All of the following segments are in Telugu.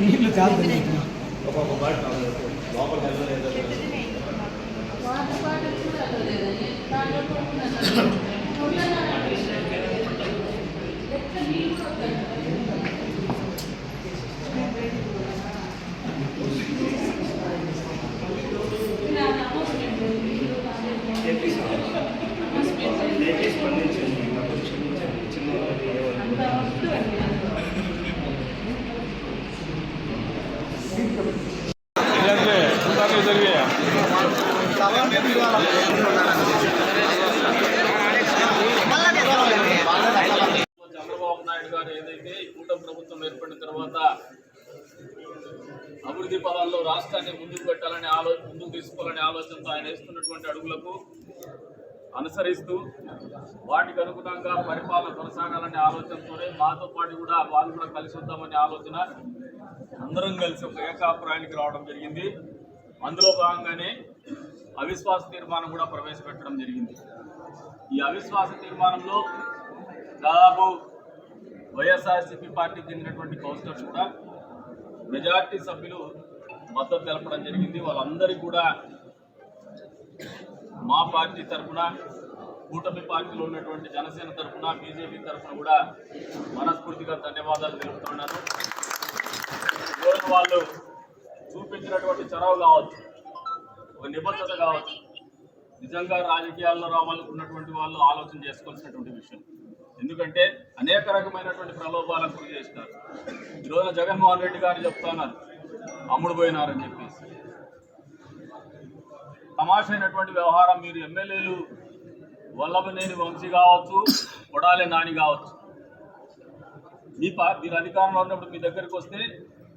నీళ్ళు చాలు చంద్రబాబు నాయుడు గారు ఏదైతే ఈ కూటమి ప్రభుత్వం ఏర్పడిన తర్వాత అభివృద్ధి పదాల్లో రాష్ట్రాన్ని ముందుకు పెట్టాలని ఆలోచన ముందుకు తీసుకోవాలనే ఆలోచనతో ఆయన వేస్తున్నటువంటి అడుగులకు అనుసరిస్తూ వాటికి అనుగుణంగా పరిపాలన కొనసాగాలనే ఆలోచనతోనే మాతో పాటు కూడా వాళ్ళు కూడా కలిసి వద్దామనే ఆలోచన అందరం కలిసి ఒక ఏకాభిప్రాయానికి రావడం జరిగింది. అందులో భాగంగానే అవిశ్వాస తీర్మానం కూడా ప్రవేశపెట్టడం జరిగింది. ఈ అవిశ్వాస తీర్మానంలో దాదాపు వైఎస్ఆర్సీపీ పార్టీకి చెందినటువంటి కౌన్సిలర్స్ కూడా మెజార్టీ సభ్యులు మద్దతు తెలపడం జరిగింది. వాళ్ళందరికీ కూడా మా పార్టీ తరఫున కూటమి పార్టీలో ఉన్నటువంటి జనసేన తరఫున బీజేపీ తరఫున కూడా మనస్ఫూర్తిగా ధన్యవాదాలు తెలుపుతున్నాను ఈరోజు వాళ్ళు చూపించినటువంటి చొరవ కావచ్చు ఒక నిబద్ధత కావచ్చు నిజంగా రాజకీయాల్లో రావాలనుకున్నటువంటి వాళ్ళు ఆలోచన చేసుకోవాల్సినటువంటి విషయం. ఎందుకంటే అనేక రకమైనటువంటి ప్రలోభాలకు గురి చేస్తారు ఈరోజు జగన్మోహన్ రెడ్డి గారు చెప్తున్నారు అమ్ముడు పోయినారని చెప్పేసి. తమాషైనటువంటి వ్యవహారం మీరు ఎమ్మెల్యేలు వల్లభనేని వంశీ కావచ్చు కొడాలి నాని కావచ్చు. మీ పా మీరు అధికారంలో ఉన్నప్పుడు మీ దగ్గరికి వస్తే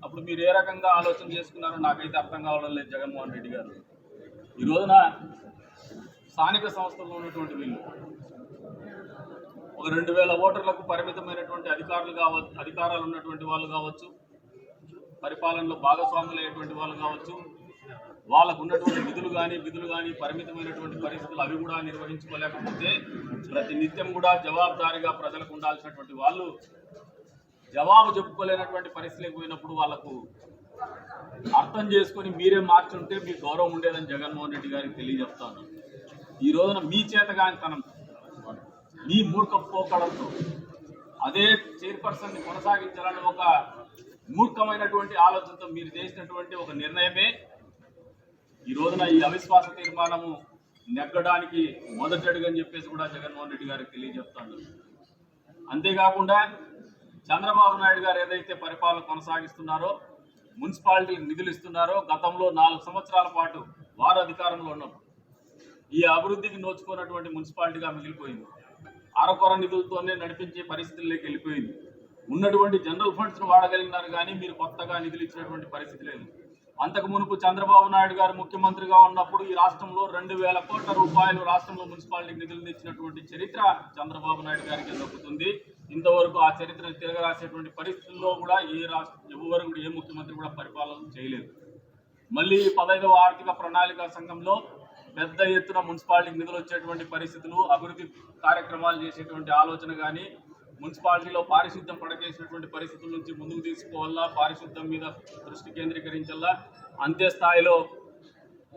అప్పుడు మీరు ఏ రకంగా ఆలోచన చేసుకున్నారో నాకైతే అర్థం కావడం లేదు జగన్మోహన్ రెడ్డి గారు. ఈ రోజున స్థానిక సంస్థల్లో ఉన్నటువంటి వీళ్ళు ఒక రెండు వేల ఓటర్లకు పరిమితమైనటువంటి అధికారులు కావచ్చు అధికారాలు ఉన్నటువంటి వాళ్ళు కావచ్చు పరిపాలనలో భాగస్వాములు వాళ్ళు కావచ్చు వాళ్ళకు ఉన్నటువంటి విధులు కానీ విధులు కానీ పరిమితమైనటువంటి పరిస్థితులు అవి కూడా నిర్వహించుకోలేకపోతే ప్రతి నిత్యం కూడా జవాబుదారీగా ప్రజలకు ఉండాల్సినటువంటి వాళ్ళు జవాబు చెప్పుకోలేనటువంటి పరిస్థితికి పోయినప్పుడు వాళ్ళకు అర్థం చేసుకొని మీరే మార్చుంటే మీకు గౌరవం ఉండేదని జగన్మోహన్ రెడ్డి గారికి తెలియజెప్తాను. ఈ రోజున మీ చేతగానితనం నీ మూర్ఖ పోకడంతో అదే చైర్పర్సన్ని కొనసాగించాలని ఒక మూర్ఖమైనటువంటి ఆలోచనతో మీరు చేసినటువంటి ఒక నిర్ణయమే. ఈ రోజున ఈ అవిశ్వాస తీర్మానము నెగ్గడానికి మొదటి అడుగు అని చెప్పేసి కూడా జగన్మోహన్ రెడ్డి గారికి తెలియజెప్తాను అంతేకాకుండా చంద్రబాబు నాయుడు గారు ఏదైతే పరిపాలన కొనసాగిస్తున్నారో మున్సిపాలిటీ నిధులు ఇస్తున్నారో గతంలో నాలుగు సంవత్సరాల పాటు వారు అధికారంలో ఉన్నప్పుడు ఈ అభివృద్ధికి నోచుకున్నటువంటి మున్సిపాలిటీగా మిగిలిపోయింది. అరకొర నిధులతోనే నడిపించే పరిస్థితుల్లోకి వెళ్ళిపోయింది. ఉన్నటువంటి జనరల్ ఫండ్స్ను వాడగలిగినారు కానీ మీరు కొత్తగా నిధులు ఇచ్చినటువంటి పరిస్థితి లేదు. అంతకు మునుపు చంద్రబాబు నాయుడు గారు ముఖ్యమంత్రిగా ఉన్నప్పుడు ఈ రాష్ట్రంలో రెండు వేల కోట్ల రూపాయలు రాష్ట్రంలో మున్సిపాలిటీకి నిధులు ఇచ్చినటువంటి చరిత్ర చంద్రబాబు నాయుడు గారికి దక్కుతుంది. ఇంతవరకు ఆ చరిత్రను తిరగరాసేటువంటి పరిస్థితుల్లో కూడా ఏ రాష్ట్ర ఎవరు కూడా ఏ ముఖ్యమంత్రి కూడా పరిపాలన చేయలేదు. మళ్ళీ పదైదవ ఆర్థిక ప్రణాళిక సంఘంలో పెద్ద ఎత్తున మున్సిపాలిటీకి నిధులు వచ్చేటువంటి పరిస్థితులు అభివృద్ధి కార్యక్రమాలు చేసేటువంటి ఆలోచన కానీ మున్సిపాలిటీలో పారిశుద్ధ్యం పడకేసినటువంటి పరిస్థితుల నుంచి ముందుకు తీసుకోవాలా పారిశుద్ధ్యం మీద దృష్టి కేంద్రీకరించాలా? అంతే స్థాయిలో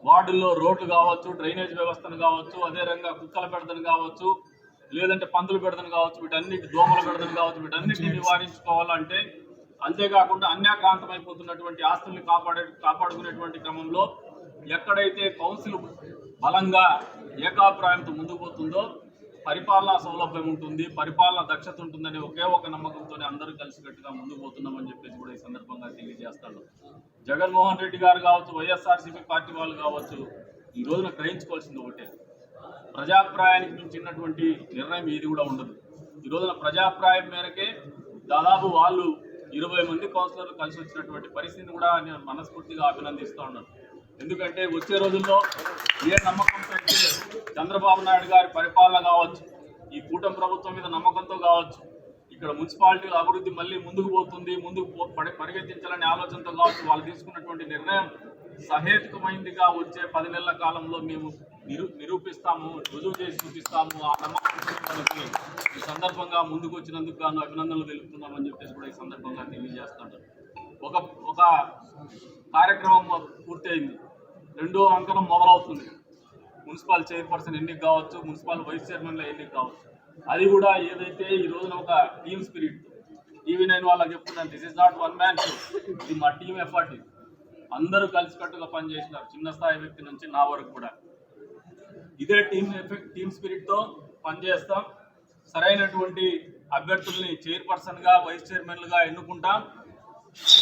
వార్డుల్లో రోడ్లు కావచ్చు డ్రైనేజ్ వ్యవస్థను కావచ్చు అదే రంగా కుక్కల పెడతను కావచ్చు లేదంటే పందులు పెడతను కావచ్చు వీటన్నిటి దోమలు పెడతను కావచ్చు వీటన్నిటిని నివారించుకోవాలంటే అంతేకాకుండా అన్యాక్రాంతమైపోతున్నటువంటి ఆస్తుల్ని కాపాడే కాపాడుకునేటువంటి క్రమంలో ఎక్కడైతే కౌన్సిల్ బలంగా ఏకాభిప్రాయంతో ముందుకు పోతుందో పరిపాలనా సౌలభ్యం ఉంటుంది పరిపాలన దక్షత ఉంటుందనే ఒకే ఒక నమ్మకంతోనే అందరూ కలిసికట్టుగా ముందుకు పోతున్నామని చెప్పేసి కూడా ఈ సందర్భంగా తెలియజేస్తాడు జగన్మోహన్ రెడ్డి గారు కావచ్చు వైఎస్ఆర్సీపీ పార్టీ వాళ్ళు కావచ్చు ఈ రోజున గ్రహించుకోవాల్సింది ఒకటే. ప్రజాభిప్రాయానికి మించినటువంటి నిర్ణయం ఏది కూడా ఉండదు. ఈ రోజున ప్రజాభిప్రాయం మేరకే దాదాపు వాళ్ళు ఇరవై మంది కౌన్సిలర్లు కలిసి వచ్చినటువంటి పరిస్థితిని కూడా నేను మనస్ఫూర్తిగా అభినందిస్తూ ఉన్నాను. ఎందుకంటే వచ్చే రోజుల్లో ఏ నమ్మకంతో అయితే చంద్రబాబు నాయుడు గారి పరిపాలన కావచ్చు ఈ కూటమి ప్రభుత్వం మీద నమ్మకంతో కావచ్చు ఇక్కడ మున్సిపాలిటీల అభివృద్ధి మళ్ళీ ముందుకు పోతుంది ముందుకు పో- పడి- పరిగెత్తించాలనే ఆలోచనతో కావచ్చు వాళ్ళు తీసుకున్నటువంటి నిర్ణయం సహేతుకమైందిగా వచ్చే పది నెలల కాలంలో మేము నిరూ నిరూపిస్తాము రుజువు చేసి చూపిస్తాము ఆ నమ్మకం ఈ సందర్భంగా ముందుకు వచ్చినందుకు గాను అభినందనలు తెలుపుతున్నామని చెప్పేసి కూడా ఈ సందర్భంగా తెలియజేస్తాను ఒక ఒక కార్యక్రమం పూర్తయింది. రెండో అంకనం మొదలవుతుంది. మున్సిపల్ చైర్పర్సన్ ఎన్నిక కావచ్చు మున్సిపల్ వైస్ చైర్మన్ల ఎన్నిక కావచ్చు. అది కూడా ఏదైతే ఈ రోజున ఒక టీమ్ స్పిరిట్ టీవీ నైన్ వాళ్ళకి చెప్తున్నాను this is not one man show ఇది మా టీం ఎఫర్ట్ ఇది. అందరూ కలిసికట్టుగా పనిచేసినారు చిన్న స్థాయి వ్యక్తి నుంచి నా వరకు కూడా. ఇదే టీమ్ ఎఫెక్ట్ టీమ్ స్పిరిట్తో పనిచేస్తాం. సరైనటువంటి అభ్యర్థుల్ని చైర్పర్సన్గా వైస్ చైర్మన్లుగా ఎన్నుకుంటాం.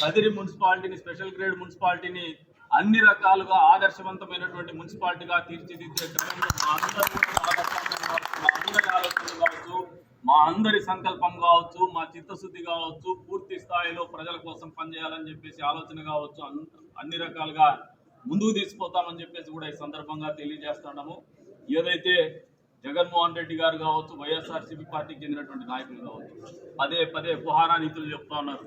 కదిరి మున్సిపాలిటీని స్పెషల్ గ్రేడ్ మున్సిపాలిటీని అన్ని రకాలుగా ఆదర్శవంతమైనటువంటి మున్సిపాలిటీగా తీర్చిదిద్దే క్రమంలో మా అందరి కావచ్చు, మా అందరి సంకల్పం కావచ్చు మా చిత్తశుద్ధి కావచ్చు పూర్తి స్థాయిలో ప్రజల కోసం పనిచేయాలని చెప్పేసి ఆలోచన కావచ్చు అన్ని రకాలుగా ముందుకు తీసుకుపోతామని చెప్పేసి కూడా ఈ సందర్భంగా తెలియజేస్తున్నాము. ఏదైతే జగన్మోహన్ రెడ్డి గారు కావచ్చు వైఎస్ఆర్సీపీ పార్టీకి చెందినటువంటి నాయకులు కావచ్చు పదే పదే పుహారా నీతులు చెప్తా ఉన్నారు.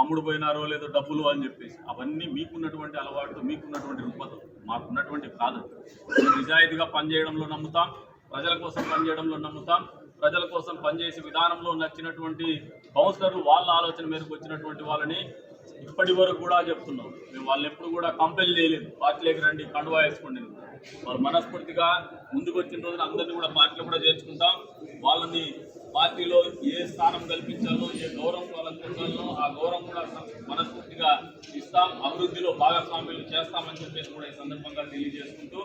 అమ్ముడు పోయినారో లేదో డబ్బులు అని చెప్పేసి అవన్నీ మీకున్నటువంటి అలవాటు మీకున్నటువంటి రుగ్మత మాకున్నటువంటి కాదు మేము నిజాయితీగా పనిచేయడంలో నమ్ముతాం ప్రజల కోసం పనిచేయడంలో నమ్ముతాం ప్రజల కోసం పనిచేసే విధానంలో నచ్చినటువంటి కౌన్సిలర్లు వాళ్ళ ఆలోచన మేరకు వచ్చినటువంటి వాళ్ళని ఇప్పటి వరకు కూడా చెప్తున్నాం. మేము వాళ్ళని ఎప్పుడు కూడా కంపెల్ చేయలేదు. పార్టీలోకి రండి కండువా వేసుకోండి. వాళ్ళు మనస్ఫూర్తిగా ముందుకు వచ్చిన రోజున అందరినీ కూడా పార్టీలో కూడా చేర్చుకుంటాం. వాళ్ళని పార్టీలో ఏ స్థానం కల్పించాలో ఏ గౌరవం కల్పించాలో ఆ గౌరవం కూడా మనస్ఫూర్తిగా ఇస్తాం. అభివృద్ధిలో భాగస్వామ్యులు చేస్తామని చెప్పేసి కూడా ఈ సందర్భంగా తెలియజేసుకుంటూ